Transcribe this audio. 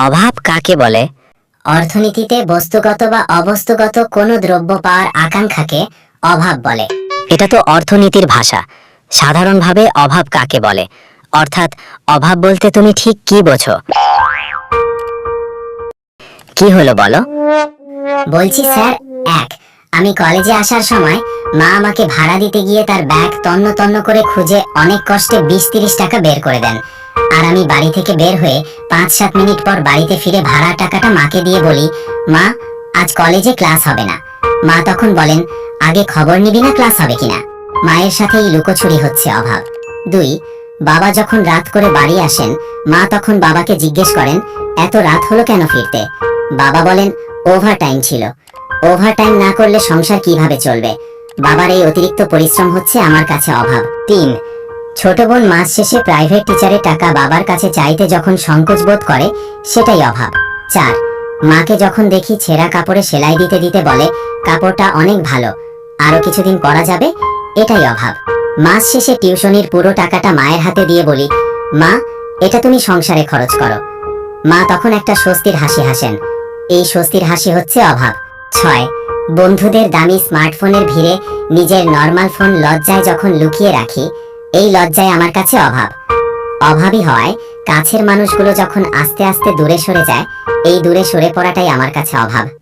অভাব কাকে বলে? অর্থনীতিতে বস্তুগত বা অবস্তুগত কোনো দ্রব্য পাওয়ার আকাঙ্ক্ষাকে অভাব বলে। এটা তো অর্থনীতির ভাষা। সাধারণভাবে অভাব কাকে বলে? অর্থাৎ অভাব বলতে তুমি ঠিক কি বোঝো? কি হলো বলো? বলছি স্যার আমি কলেজে আসার সময় মা আমাকে ভাড়া দিতে গিয়ে তার ব্যাগ তন্ন তন্ন করে খুঁজে অনেক কষ্টে বিশ তিরিশ টাকা বের করে দেন। আর আমি বাড়ি থেকে বের হয়ে পাঁচ সাত মিনিট পর বাড়িতে ফিরে ভাড়া টাকাটা মাকে দিয়ে বলি, মা, আজ কলেজে ক্লাস হবে না। মা তখন বলেন, আগে খবর নিবি না ক্লাস হবে কিনা? মায়ের সাথে এই লুকোচুরি হচ্ছে অভাব। দুই, বাবা যখন রাত করে বাড়ি আসেন, মা তখন বাবাকে জিজ্ঞেস করেন, এত রাত হলো কেন ফিরতে? বাবা বলেন ওভার টাইম ছিল। ওভার টাইম না করলে সংসার কীভাবে চলবে? বাবার এই অতিরিক্ত পরিশ্রম হচ্ছে আমার কাছে অভাব। তিন, ছোট বোন মাস শেষে প্রাইভেট টিচারের টাকা বাবার কাছে চাইতে যখন সংকোচ বোধ করে, সেটাই অভাব। চার, মাকে যখন দেখি ছেঁড়া কাপড়ে সেলাই দিতে দিতে বলে, কাপড়টা অনেক ভালো, আরও কিছুদিন পরা যাবে? এটাই অভাব। মাস শেষে টিউশনির পুরো টাকাটা মায়ের হাতে দিয়ে বলি, মা, এটা তুমি সংসারে খরচ করো। মা তখন একটা স্বস্তির হাসি হাসেন। এই স্বস্তির হাসি হচ্ছে অভাব। ছয়। বন্ধুদের দামি স্মার্টফোনের ভিড়ে নিজের নর্মাল ফোন লজ্জায় যখন লুকিয়ে রাখি, এই লজ্জায় আমার কাছে অভাব। অভাবই হওয়ায় কাছের মানুষগুলো যখন আস্তে আস্তে দূরে সরে যায়, এই দূরে সরে পড়াটাই আমার কাছে অভাব।